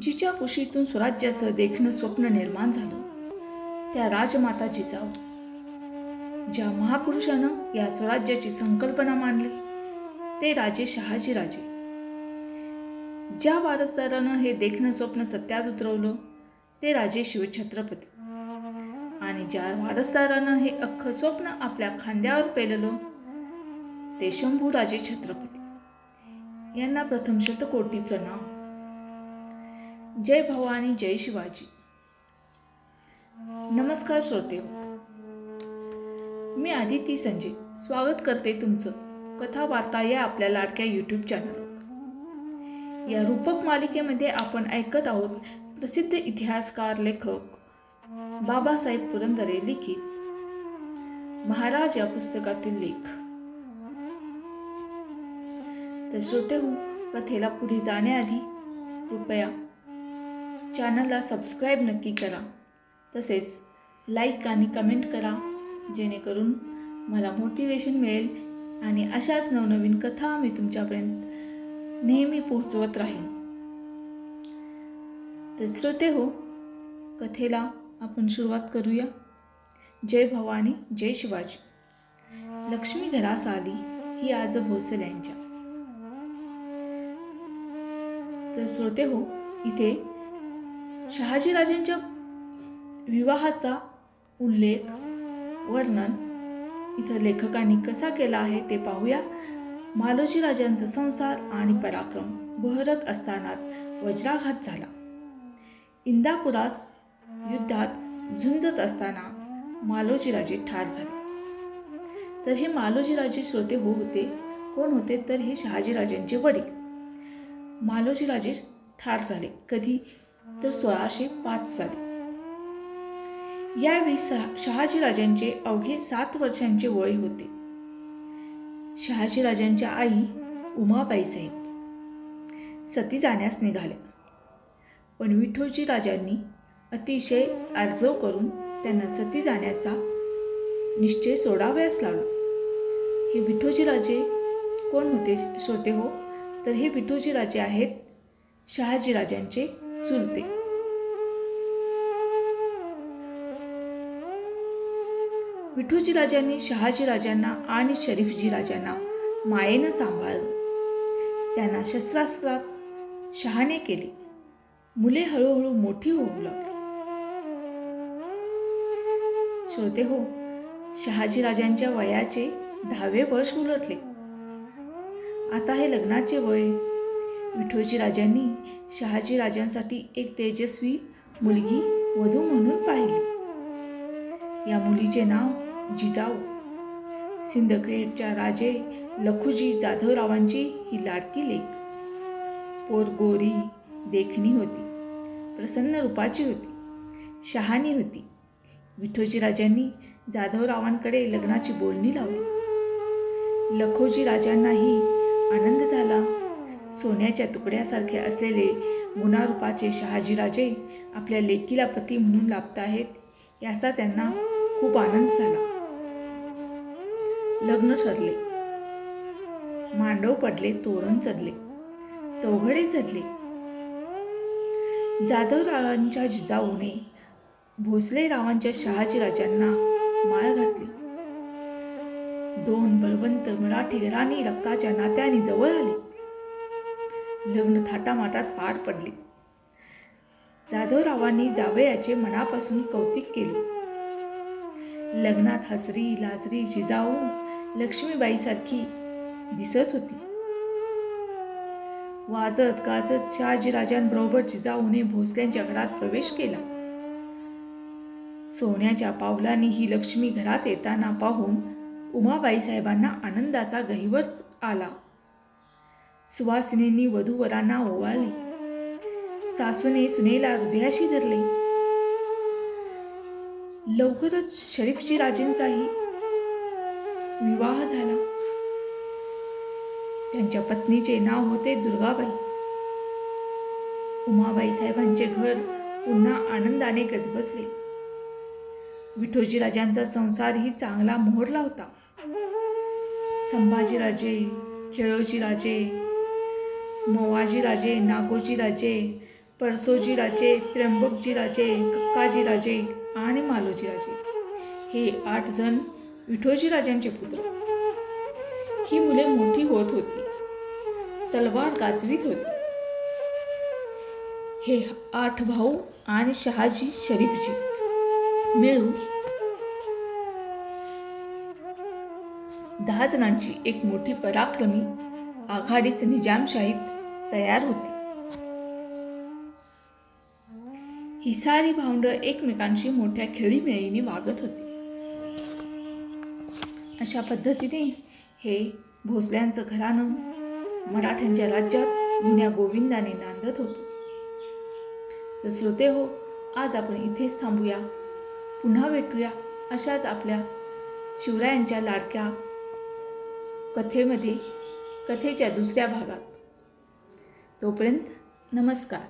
जिच्या कुशीतून स्वराज्याचं देखणं स्वप्न निर्माण झालं. त्या राजमाता जिजाऊ ज्या महापुरुषानं या स्वराज्याची संकल्पना मांडली ते राजे शहाजी राजे. ज्या वारसदारानं हे देखणं स्वप्न सत्यात उतरवलं ते राजे शिवछत्रपती. आणि ज्या वारसदारानं हे अख्खं स्वप्न आपल्या खांद्यावर पेललं ते शंभू राजे छत्रपती. यांना प्रथम शतकोटी प्रणाम. जय भवानी जय शिवाजी. नमस्कार श्रोते. मी आदिती संजय. स्वागत करते तुमचं कथा वार्ता या आपल्या लाडक्या यूट्यूब चॅनल या रूपक मालिकेमध्ये आपण ऐकत आहोत प्रसिद्ध इतिहासकार लेखक बाबासाहेब पुरंदरे लिखित. महाराज या पुस्तकातील लेख. तर श्रोते हो कथेला पुढे जाण्याआधी कृपया चॅनलला सबस्क्राईब नक्की करा. तसेच लाईक आणि कमेंट करा जेणेकरून मला मोटिवेशन मिळेल आणि अशाच नवनवीन कथा मी तुमच्यापर्यंत नेहमी पोहोचवत राहीन. तर श्रोते हो कथेला आपण सुरुवात करूया. जय भवानी जय शिवाजी. लक्ष्मी घरास आली ही आज भोसले यांच्या तर श्रोते हो इथे शहाजीराजेंच्या विवाहाचा उल्लेख वर्णन इथं लेखकांनी कसा केला आहे ते पाहूया. मालोजी राजांचा संसार आणि पराक्रम बहरत असतानाच वज्राघात झाला. इंदापुरास युद्धात झुंजत असताना मालोजीराजे ठार झाले. तर हे मालोजीराजे श्रोते हो होते कोण होते? तर हे शहाजीराजांचे वडील. मालोजीराजे ठार झाले. कधी? तर सोळाशे पाच साली. यावेळी शहाजीराजांचे अवघे सात वर्षांचे वय होते. शहाजीराजांच्या आई उमाबाई साहेब. सती जाण्यास निघाल्या. पण विठोजी राजांनी अतिशय आर्जव करून त्यांना सती जाण्याचा निश्चय सोडावयास लावला. हे विठोजी राजे कोण होते? श्रोते हो तर हे विठोजी राजे आहेत शहाजीराजांचे चुलते. विठूजी राजांनी शहाजी राजांना आणि शरीफजी राजांना मायेनं सांभाळलं. त्यांना शस्त्रास्त्रात शहाणे केले. मुले हळूहळू मोठी होऊ लागली. श्रोते हो शहाजी राजांच्या वयाचे दहावे वर्ष उलटले. आता हे लग्नाचे वय विठोजी राजांनी शहाजी राजांसाठी एक तेजस्वी मुलगी वधू म्हणून पाहिली. या मुलीचे नाव जिजाऊ. सिंदखेडच्या राजे लखुजी जाधवरावांची ही लाडकी लेख. पोर गोरी देखणी होती. प्रसन्न रूपाची होती. शहाणी होती. विठोजी राजांनी जाधवरावांकडे लग्नाची बोलणी लावली. लखोजी राजांनाही आनंद झाला. सोन्याच्या तुकड्यासारखे असलेले गुणारूपाचे शहाजीराजे आपल्या लेकीला पती म्हणून लाभत आहेत याचा त्यांना खूप आनंद झाला. लग्न ठरले. मांडव पडले तोरण चढले. चौघडे चढले. जाधवरावांच्या जिजाऊने भोसले रावांच्या शहाजीराजांना माळ घातली. दोन बळवंत मराठी घराणी रक्ताच्या नात्याने जवळ आले. लग्न थाटामाटात पार पडले. जाधवरावांनी जावयाचे मनापासून कौतिक केले. लग्नात हसरी लाजरी जिजाऊ लक्ष्मीबाईसारखी दिसत होती. वाजत गाजत शहाजीराजांबरोबर जिजाऊने भोसल्यांच्या घरात प्रवेश केला. सोन्याच्या पावलांनी ही लक्ष्मी घरात येताना पाहून उमाबाई साहेबांना आनंदाचा गहिवर आला. सुवासिनींनी वधूवरांना ओवाळले. सासूने सुनेला हृदयाशी धरले. लवकरच शरीफजी राजेंचाही विवाह झाला. त्यांच्या पत्नीचे नाव होते दुर्गाबाई. उमाबाई साहेबांचे घर पुन्हा आनंदाने गजबजले. विठोजी राजांचा संसारही चांगला मोहरला होता. संभाजीराजे खेळोजी मवाजी राजे नागोजी राजे परसोजी राजे त्र्यंबकजी राजे कक्काजी राजे आणि मालोजी राजे. हे आठ जण विठोजी राजांचे पुत्र. ही मुले मोठी होत होती. तलवार गाजवीत होती. हे आठ भाऊ आणि शहाजी शरीफजी मिळून दहा जणांची एक मोठी पराक्रमी आघाडीच निजामशाहीत तयार होती. ही सारी भावंड एकमेकांशी मोठ्या खेळीमेळीने वागत होती. अशा पद्धतीने हे भोसल्यांचं घराणं मराठ्यांच्या राज्यात गुन्ह्या गोविंदाने नांदत होतं. तर श्रोते हो आज आपण इथेच थांबूया. पुन्हा भेटूया अशाच आपल्या शिवरायांच्या लाडक्या कथेमध्ये कथेच्या दुसऱ्या भागात. तोपर्यंत नमस्कार.